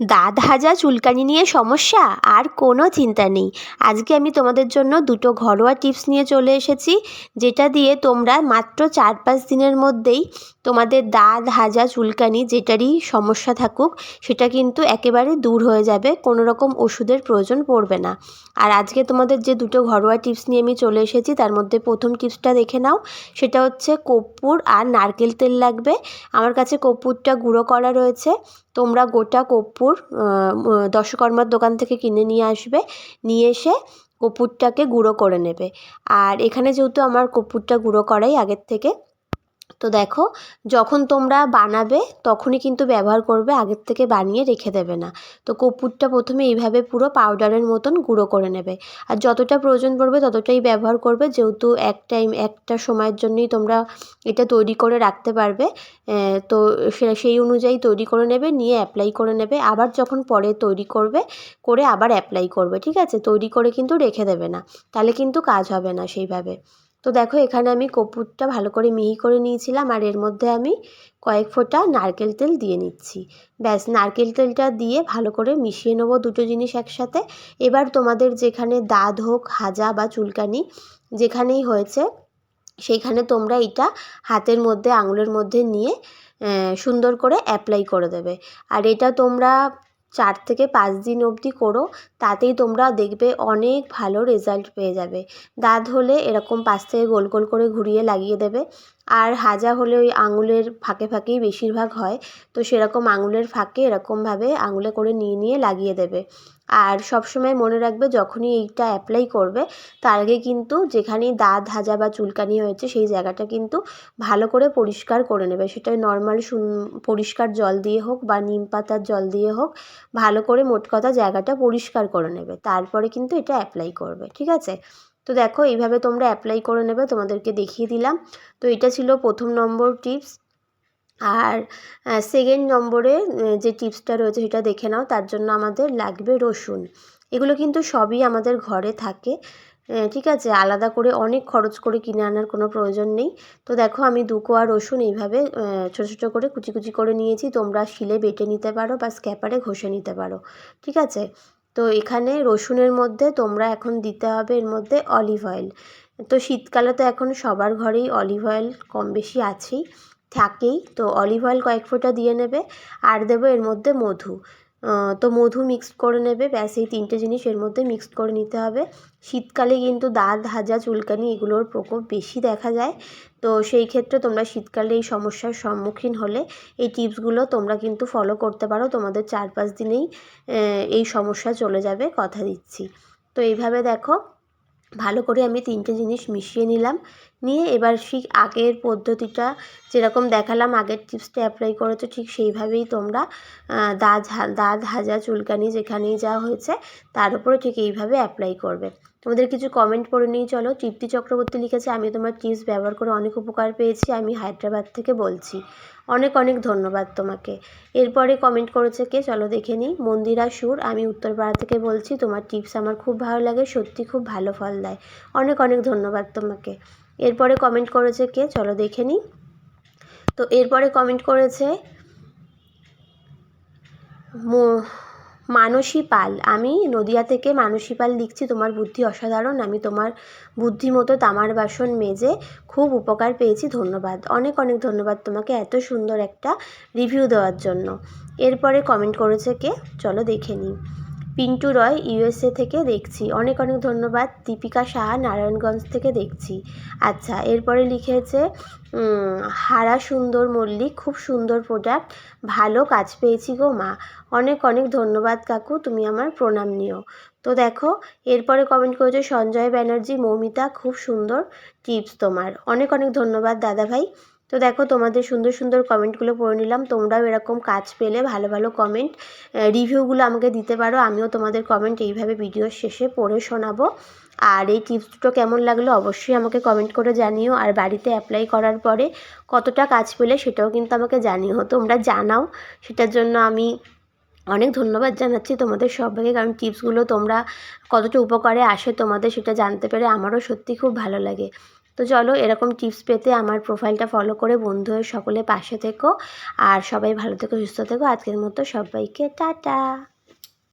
দাঁত হাজা, চুলকানি নিয়ে সমস্যা? আর কোনো চিন্তা নেই। আজকে আমি তোমাদের জন্য দুটো ঘরোয়া টিপস নিয়ে চলে এসেছি, যেটা দিয়ে তোমরা মাত্র চার পাঁচ দিনের মধ্যেই তোমাদের দাঁত হাজা, চুলকানি যেটারই সমস্যা থাকুক, সেটা কিন্তু একেবারে দূর হয়ে যাবে, কোনো রকম ওষুধের প্রয়োজন পড়বে না। আর আজকে তোমাদের যে দুটো ঘরোয়া টিপস নিয়ে আমি চলে এসেছি, তার মধ্যে প্রথম টিপসটা দেখে নাও। সেটা হচ্ছে কর্পূর আর নারকেল তেল লাগবে। আমার কাছে কর্পূরটা গুঁড়ো করা রয়েছে। তোমরা গোটা কর্পূর দশকর্মার দোকান থেকে কিনে নিয়ে আসবে। নিয়ে এসে কপুরটাকে গুঁড়ো করে নেবে। আর এখানে যেহেতু আমার কপুরটা গুঁড়ো করাই আগের থেকে তো দেখো, যখন তোমরা বানাবে, তখনই কিন্তু ব্যবহার করবে, আগের থেকে বানিয়ে রেখে দেবে না। তো কর্পূরটা প্রথমে এইভাবে পুরো পাউডারের মতন গুঁড়ো করে নেবে। আর যতটা প্রয়োজন পড়বে, ততটাই ব্যবহার করবে, যেহেতু এক টাইম, একটা সময়ের জন্যই তোমরা এটা তৈরি করে রাখতে পারবে। তো সেই অনুযায়ী তৈরি করে নেবে, নিয়ে অ্যাপ্লাই করে নেবে। আবার যখন পরে তৈরি করবে, করে আবার অ্যাপ্লাই করবে, ঠিক আছে? তৈরি করে কিন্তু রেখে দেবে না। তাহলে কিন্তু কাজ হবে না সেইভাবে। তো দেখো, এখানে আমি কপুরটা ভালো করে মিহি করে নিয়েছিলাম আর এর মধ্যে আমি কয়েক ফোঁটা নারকেল তেল দিয়ে নিচ্ছি। ব্যাস, নারকেল তেলটা দিয়ে ভালো করে মিশিয়ে নেব দুটো জিনিস একসাথে। এবার তোমাদের যেখানে দাঁত হোক, হাজা বা চুলকানি যেখানেই হয়েছে, সেইখানে তোমরা এটা হাতের মধ্যে, আঙুলের মধ্যে নিয়ে সুন্দর করে অ্যাপ্লাই করে দেবে। আর এটা তোমরা চার থেকে পাঁচ দিন অবধি করো, তাতেই তোমরা দেখবে অনেক ভালো রেজাল্ট পেয়ে যাবে। দাঁত হলে এরকম পাশ থেকে গোল গোল করে ঘুরিয়ে লাগিয়ে দেবে। আর হাজা হলে ওই আঙুলের ফাঁকে ফাঁকেই বেশিরভাগ হয়। তো সেরকম আঙুলের ফাঁকে এরকমভাবে আঙুলে করে নিয়ে নিয়ে লাগিয়ে দেবে। আর সবসময় মনে রাখবে যখনই এইটা অ্যাপ্লাই করবে, তার আগে কিন্তু যেখানেই দাঁত, হাজা বা চুলকানি হয়েছে, সেই জায়গাটা কিন্তু ভালো করে পরিষ্কার করে নেবে। সেটা নর্মাল সুন, পরিষ্কার জল দিয়ে হোক বা নিম পাতার জল দিয়ে হোক, ভালো করে মোট কথা জায়গাটা পরিষ্কার করে নেবে। তারপরে কিন্তু এটা অ্যাপ্লাই করবে। ঠিক আছে? তো দেখো, এইভাবে তোমরা অ্যাপ্লাই করে নেবে, তোমাদেরকে দেখিয়ে দিলাম। তো এটা ছিল প্রথম নম্বর টিপস আর সেকেন্ড নম্বরে যে টিপসটা রয়েছে সেটা দেখে নাও, তার জন্য আমাদের লাগবে রসুন। এগুলো কিন্তু সবই আমাদের ঘরে থাকে ঠিক আছে? আলাদা করে অনেক খরচ করে কিনে আনার কোনো প্রয়োজন নেই। তো দেখো, আমি দু কোয়া রসুন এইভাবে ছোটো ছোটো করে কুচি কুচি করে নিয়েছি। তোমরা শিলে বেটে নিতে পারো বা স্ক্যাপারে ঘষে নিতে পারো, ঠিক আছে? তো এখানে রসুনের মধ্যে তোমরা এখন দিতে হবে এর মধ্যে অলিভ অয়েল তো শীতকালে তো এখন সবার ঘরেই অলিভ অয়েল কম বেশি আছেই, থাকেই। তো অলিভ অয়েল কয়েক ফোঁটা দিয়ে নেবে, আর দেবো এর মধ্যে মধু। তো মধু মিক্সড করে নেবে, ব্যাস এই তিনটে জিনিস এর মধ্যে মিক্সড করে নিতে হবে। শীতকালে কিন্তু দাঁত, হাজা, চুলকানি এগুলোর প্রকোপ বেশি দেখা যায়। তো সেই ক্ষেত্রে তোমরা শীতকালে এই সমস্যার সম্মুখীন হলে এই টিপসগুলো তোমরা কিন্তু ফলো করতে পারো। তোমাদের চার পাঁচ দিনেই এই সমস্যা চলে যাবে, কথা দিচ্ছি। তো এইভাবে দেখো ভালো করে আমি তিনটে জিনিস মিশিয়ে নিলাম। নিয়ে এবার সেই আগের পদ্ধতিটা যেরকম দেখালাম, আগের টিপসটা অ্যাপ্লাই করেছ, ঠিক সেইভাবেই তোমরা দাঁত দাঁত হাজা চুলকানি যেখানেই যা হয়েছে, তার উপরে ঠিক এইভাবে অ্যাপ্লাই করবে। তোমাদের কিছু কমেন্ট করে নিয়ে চলো। তৃপ্তি চক্রবর্তী লিখেছে আমি তোমার টিপস ব্যবহার করে অনেক উপকার পেয়েছি, আমি হায়দ্রাবাদ থেকে বলছি। অনেক অনেক ধন্যবাদ তোমাকে। এরপরে কমেন্ট করেছে কে? চলো দেখে নিই। মন্দিরা সুর, আমি উত্তরপাড়া থেকে বলছি, তোমার টিপস আমার খুব ভালো লাগে, সত্যি খুব ভালো ফল দেয়। অনেক অনেক ধন্যবাদ তোমাকে। এরপরে কমেন্ট করেছে কে? চলো দেখে নিই। তো এরপরে কমেন্ট করেছে মানসী পাল। আমি নদিয়া থেকে মানসী পাল লিখছি, তোমার বুদ্ধি অসাধারণ, আমি তোমার বুদ্ধি মতো তামার বাসন মেজে খুব উপকার পেয়েছি, ধন্যবাদ। অনেক অনেক ধন্যবাদ তোমাকে এত সুন্দর একটা রিভিউ দেওয়ার জন্য। এরপরে কমেন্ট করেছে কে? চলো দেখে নিই। পিন্টু রয় ইউএসএ থেকে দেখছি। অনেক অনেক ধন্যবাদ। দীপিকা সাহা, নারায়ণগঞ্জ থেকে দেখছি। আচ্ছা এরপরে লিখেছে হারা সুন্দর মল্লিক, খুব সুন্দর প্রোডাক্ট ভালো কাজ পেয়েছি গো মা। অনেক অনেক ধন্যবাদ কাকু, তুমি আমার প্রণাম নিও। তো দেখো, এরপরে কমেন্ট করেছে সঞ্জয় ব্যানার্জি, মৌমিতা, খুব সুন্দর টিপস তোমার। অনেক অনেক ধন্যবাদ দাদা ভাই তো দেখো তোমাদের সুন্দর সুন্দর কমেন্টগুলো পড়ে নিলাম। তোমরাও এরকম কাজ পেলে ভালো ভালো কমেন্ট রিভিউগুলো আমাকে দিতে পারো। আমিও তোমাদের কমেন্ট এইভাবে ভিডিওর শেষে পড়ে শোনাবো। আর এই টিপস দুটো কেমন লাগল অবশ্যই আমাকে কমেন্ট করে জানিও। আর বাড়িতে অ্যাপ্লাই করার পরে কতটা কাজ পেলে সেটাও কিন্তু আমাকে জানিও। তোমরা জানাও। সেটার জন্য আমি অনেক ধন্যবাদ জানাচ্ছি তোমাদের সবাইকে। কারণ টিপসগুলো তোমরা কতটা উপকারে আসে তোমাদের সেটা জানতে পেরে আমারও সত্যি খুব ভালো লাগে। তো চলো এরকম টিপস পেতে আমার প্রোফাইলটা ফলো করে বন্ধু হয়ে সকলে পাশে থেকো। আর সবাই ভালো থেকো, সুস্থ থেকো। আজকের মতো সবাইকে টাটা।